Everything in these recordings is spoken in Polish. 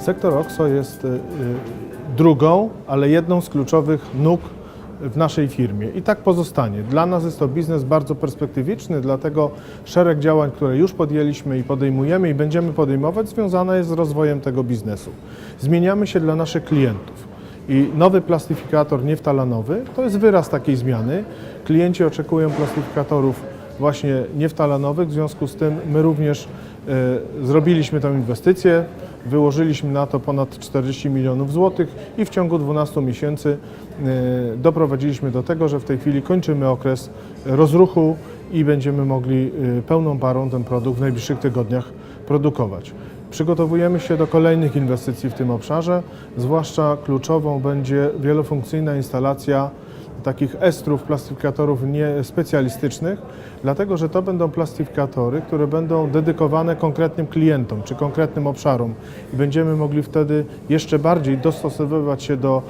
Sektor OXO jest y, y, drugą, ale jedną z kluczowych nóg w naszej firmie i tak pozostanie. Dla nas jest to biznes bardzo perspektywiczny, dlatego szereg działań, które już podjęliśmy i podejmujemy i będziemy podejmować, związane jest z rozwojem tego biznesu. Zmieniamy się dla naszych klientów. I nowy plastyfikator nieftalanowy to jest wyraz takiej zmiany. Klienci oczekują plastyfikatorów właśnie nieftalanowych, w związku z tym my również e, zrobiliśmy tę inwestycję, wyłożyliśmy na to ponad 40 milionów złotych i w ciągu 12 miesięcy e, doprowadziliśmy do tego, że w tej chwili kończymy okres rozruchu i będziemy mogli e, pełną parą ten produkt w najbliższych tygodniach produkować. Przygotowujemy się do kolejnych inwestycji w tym obszarze, zwłaszcza kluczową będzie wielofunkcyjna instalacja takich estrów, plastyfikatorów niespecjalistycznych, dlatego że to będą plastyfikatory, które będą dedykowane konkretnym klientom czy konkretnym obszarom i będziemy mogli wtedy jeszcze bardziej dostosowywać się do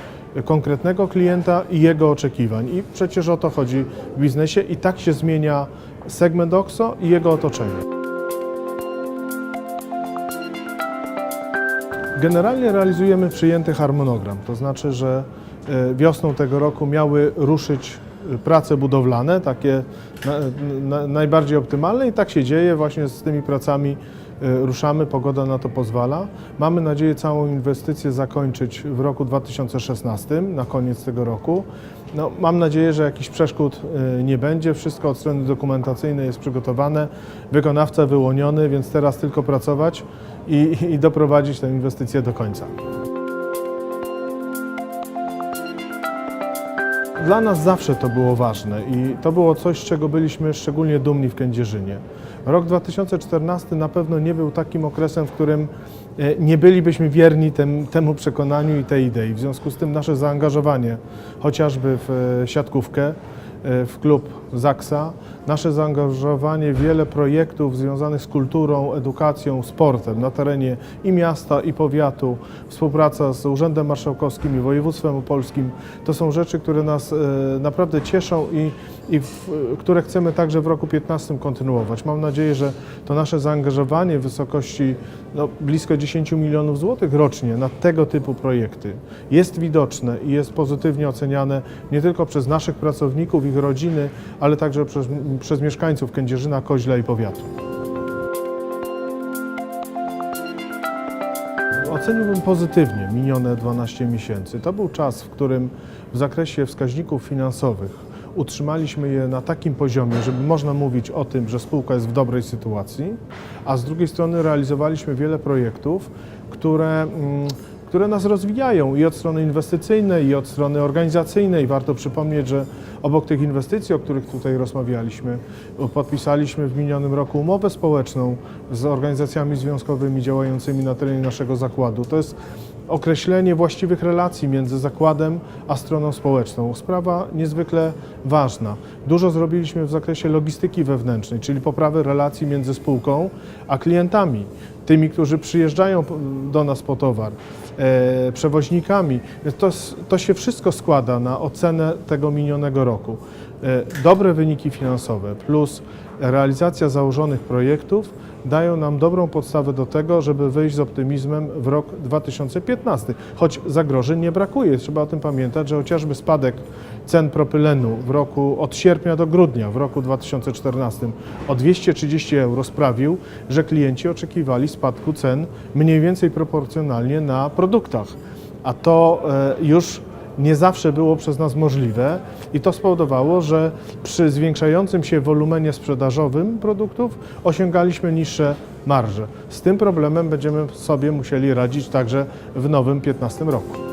konkretnego klienta i jego oczekiwań. I przecież o to chodzi w biznesie i tak się zmienia segment OXO i jego otoczenie. Generalnie realizujemy przyjęty harmonogram, to znaczy, że wiosną tego roku miały ruszyć e, prace budowlane, takie na, na, najbardziej optymalne i tak się dzieje, właśnie z tymi pracami e, ruszamy, pogoda na to pozwala. Mamy nadzieję całą inwestycję zakończyć w roku 2016, na koniec tego roku. No, mam nadzieję, że jakichś przeszkód e, nie będzie, wszystko od strony dokumentacyjnej jest przygotowane, wykonawca wyłoniony, więc teraz tylko pracować i, i doprowadzić tę inwestycję do końca. Dla nas zawsze to było ważne i to było coś, z czego byliśmy szczególnie dumni w Kędzierzynie. Rok 2014 na pewno nie był takim okresem, w którym e, nie bylibyśmy wierni tem, temu przekonaniu i tej idei. W związku z tym nasze zaangażowanie chociażby w e, siatkówkę, w klub Zaksa, nasze zaangażowanie w wiele projektów związanych z kulturą, edukacją, sportem na terenie i miasta, i powiatu, współpraca z Urzędem Marszałkowskim i Województwem Opolskim, to są rzeczy, które nas e, naprawdę cieszą i, i w, które chcemy także w roku 2015 kontynuować. Mam nadzieję, że to nasze zaangażowanie w wysokości no, blisko 10 milionów złotych rocznie na tego typu projekty jest widoczne i jest pozytywnie oceniane nie tylko przez naszych pracowników, ich rodziny, ale także przez, przez mieszkańców Kędzierzyna, Koźla i powiatu. Oceniłbym pozytywnie minione 12 miesięcy. To był czas, w którym w zakresie wskaźników finansowych utrzymaliśmy je na takim poziomie, żeby można mówić o tym, że spółka jest w dobrej sytuacji, a z drugiej strony realizowaliśmy wiele projektów, które, mm, które nas rozwijają i od strony inwestycyjnej, i od strony organizacyjnej. Warto przypomnieć, że obok tych inwestycji, o których tutaj rozmawialiśmy, podpisaliśmy w minionym roku umowę społeczną z organizacjami związkowymi działającymi na terenie naszego zakładu. To jest określenie właściwych relacji między zakładem a stroną społeczną. Sprawa niezwykle ważna. Dużo zrobiliśmy w zakresie logistyki wewnętrznej, czyli poprawy relacji między spółką a klientami, tymi, którzy przyjeżdżają do nas po towar, e, przewoźnikami. To, to się wszystko składa na ocenę tego minionego roku. E, dobre wyniki finansowe plus realizacja założonych projektów dają nam dobrą podstawę do tego, żeby wyjść z optymizmem w rok 2015. Choć zagrożeń nie brakuje. Trzeba o tym pamiętać, że chociażby spadek cen propylenu w roku od sierpnia do grudnia w roku 2014 o 230 euro sprawił, że klienci oczekiwali spadku cen mniej więcej proporcjonalnie na produktach. A to e, już nie zawsze było przez nas możliwe i to spowodowało, że przy zwiększającym się wolumenie sprzedażowym produktów osiągaliśmy niższe marże. Z tym problemem będziemy sobie musieli radzić także w nowym 2015 roku.